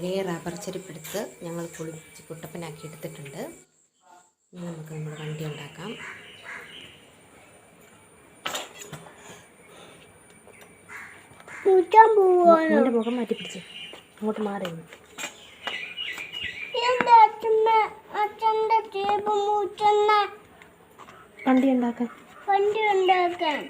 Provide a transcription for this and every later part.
പഴയ റബ്ബർ ചെരുപ്പെടുത്ത് ഞങ്ങൾ പൊളിച്ച് കുട്ടപ്പനാക്കി എടുത്തിട്ടുണ്ട്. ഇനി നമുക്ക് നമ്മുടെ വണ്ടി ഉണ്ടാക്കാം. എന്റെ മുഖം മാറ്റി പിടിച്ച്. അങ്ങോട്ട് മാറി വണ്ടി ഉണ്ടാക്കാൻ. വണ്ടി ഉണ്ടാക്കാൻ.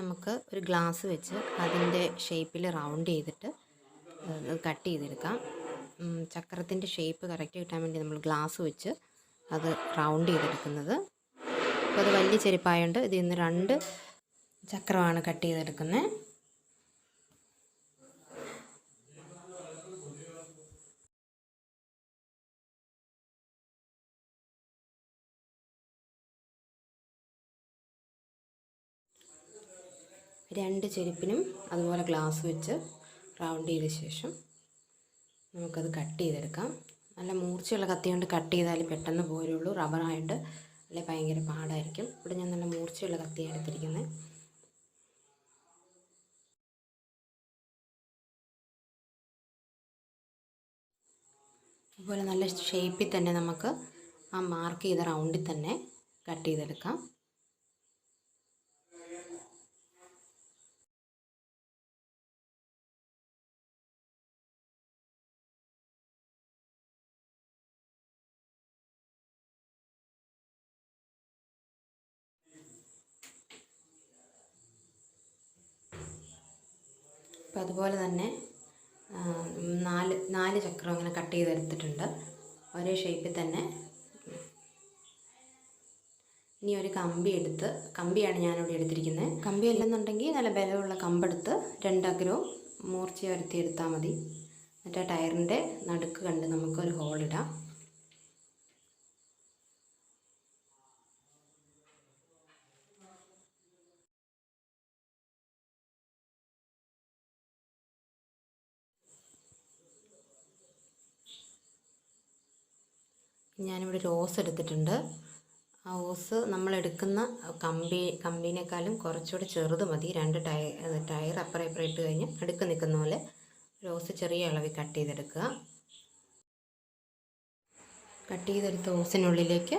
നമുക്ക് ഒരു ഗ്ലാസ് വെച്ച് അതിന്റെ ഷേപ്പിൽ റൗണ്ട് ചെയ്തിട്ട് കട്ട് ചെയ്തെടുക്കാം. ചക്രത്തിന്റെ ഷേപ്പ് കറക്റ്റ് കിട്ടാൻ വേണ്ടി നമ്മൾ ഗ്ലാസ് വെച്ച് അത് റൗണ്ട് ചെയ്തെടുക്കുന്നത്. അപ്പോൾ അത് വലിയ ചെരുപ്പായതുകൊണ്ട് ഇതിൽ നിന്ന് രണ്ട് ചക്രമാണ് കട്ട് ചെയ്തെടുക്കുന്നത് രണ്ട് ചെരുപ്പിനും അതുപോലെ ഗ്ലാസ് വെച്ച് റൗണ്ട് ചെയ്ത ശേഷം നമുക്കത് കട്ട് ചെയ്തെടുക്കാം. നല്ല മൂർച്ചയുള്ള കത്തി കൊണ്ട് കട്ട് ചെയ്താൽ പെട്ടെന്ന് പോരുള്ളൂ. റബ്ബറായിട്ട് അല്ലെ ഭയങ്കര പാടായിരിക്കും. ഇവിടെ ഞാൻ നല്ല മൂർച്ചയുള്ള കത്തിയാണ് എടുത്തിരിക്കുന്നത് അതുപോലെ നല്ല ഷേപ്പിൽ തന്നെ നമുക്ക് ആ മാർക്ക് ചെയ്ത റൗണ്ടിൽ തന്നെ കട്ട് ചെയ്തെടുക്കാം. അപ്പം അതുപോലെ തന്നെ നാല് നാല് ചക്രം അങ്ങനെ കട്ട് ചെയ്തെടുത്തിട്ടുണ്ട്. ഒരേ ഷേപ്പിൽ തന്നെ. ഇനി ഒരു കമ്പി എടുത്ത് കമ്പിയാണ് ഞാനിവിടെ എടുത്തിരിക്കുന്നത്. കമ്പി അല്ലെന്നുണ്ടെങ്കിൽ നല്ല ബലമുള്ള കമ്പെടുത്ത് രണ്ടഗ്രവും മൂർച്ച വരുത്തി എടുത്താൽ മതി. എന്നിട്ട് ആ ടയറിന്റെ നടുക്ക് കണ്ട് നമുക്കൊരു ഹോളിടാം ഞാനിവിടെ ഒരു ഓസ് എടുത്തിട്ടുണ്ട്. ആ ഓസ് നമ്മളെടുക്കുന്ന കമ്പി കമ്പീനേക്കാളും കുറച്ചുകൂടെ ചെറുത് മതി. രണ്ട് ടയർ ടയർ അപ്പുറം ഇപ്പുറം ഇട്ട് കഴിഞ്ഞ് അടുക്ക് നിൽക്കുന്ന പോലെ ഓസ് ചെറിയ അളവിൽ കട്ട് ചെയ്തെടുക്കുക. കട്ട് ചെയ്തെടുത്ത ഓസിനുള്ളിലേക്ക്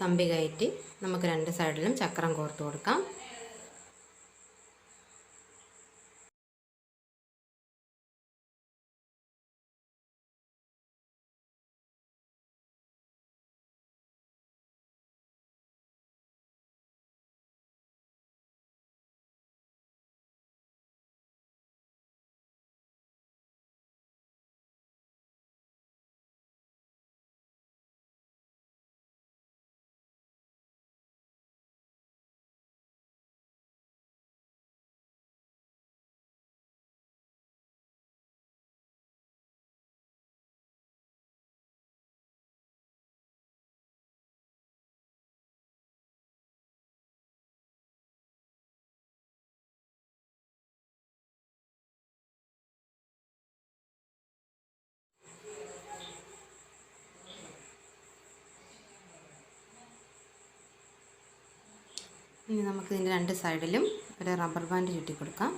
കമ്പി കയറ്റി നമുക്ക് രണ്ട് സൈഡിലും ചക്രം കോർത്ത് കൊടുക്കാം. ഇനി നമുക്ക് ഇതിന്റെ രണ്ട് സൈഡിലും ഒരു റബ്ബർ ബാൻഡ് ചുറ്റി കൊടുക്കാം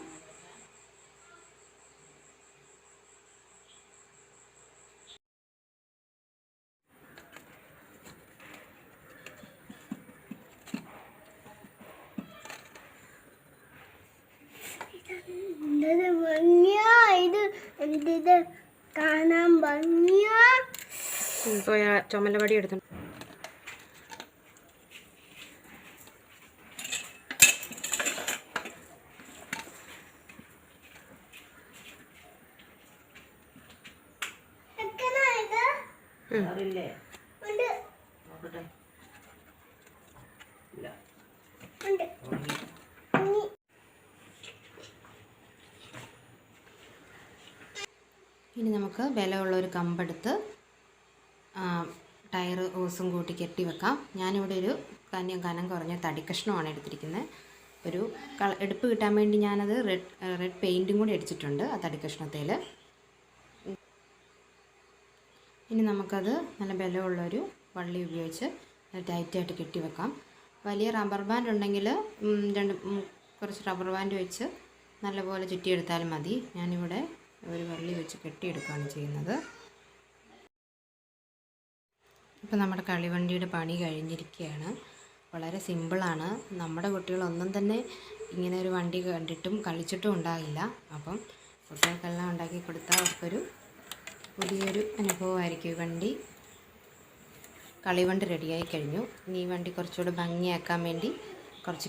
എന്തത് ഭംഗിയാ? ഇത് എന്തിത് കാണാൻ ഭംഗിയാ. ചുമലപടി എടുത്തു എക്കനാ ഇത് ഇനി ഇനി നമുക്ക് ഉള്ള ഒരു കമ്പെടുത്ത് ടയർ ഓസും കൂട്ടി കെട്ടി വെക്കാം. ഞാനിവിടെ ഒരു കന്യം കനം കുറഞ്ഞ തടിക്കഷ്ണമാണ് എടുത്തിരിക്കുന്നത് ഒരു കള എടുപ്പ് കിട്ടാൻ വേണ്ടി ഞാനത് റെഡ് റെഡ് പെയിന്റും കൂടി അടിച്ചിട്ടുണ്ട് ആ തടി കഷ്ണത്തിൽ ഇനി നമുക്കത് നല്ല ബലമുള്ളൊരു വള്ളി ഉപയോഗിച്ച് ടൈറ്റായിട്ട് കെട്ടി വെക്കാം വലിയ റബ്ബർ ബാൻഡ് ഉണ്ടെങ്കിൽ രണ്ട് കുറച്ച് റബ്ബർ ബാൻഡ് വെച്ച് നല്ലപോലെ ചുറ്റിയെടുത്താലും മതി. ഞാനിവിടെ ഒരു വള്ളി വെച്ച് കെട്ടിയെടുക്കുകയാണ് ചെയ്യുന്നത്. ഇപ്പോൾ നമ്മുടെ കളിവണ്ടിയുടെ പണി കഴിഞ്ഞിരിക്കുകയാണ്. വളരെ സിമ്പിളാണ്. നമ്മുടെ കുട്ടികളൊന്നും തന്നെ ഇങ്ങനെ ഒരു വണ്ടി കണ്ടിട്ടും കളിച്ചിട്ടും ഉണ്ടാകില്ല. അപ്പം കുട്ടികൾക്കെല്ലാം ഉണ്ടാക്കി കൊടുത്താൽ അവർക്കൊരു പുതിയൊരു അനുഭവമായിരിക്കും ഈ വണ്ടി. കളിവണ്ടി റെഡിയായി കഴിഞ്ഞു. ഇനി ഈ വണ്ടി കുറച്ചുകൂടെ ഭംഗിയാക്കാൻ വേണ്ടി കുറച്ച്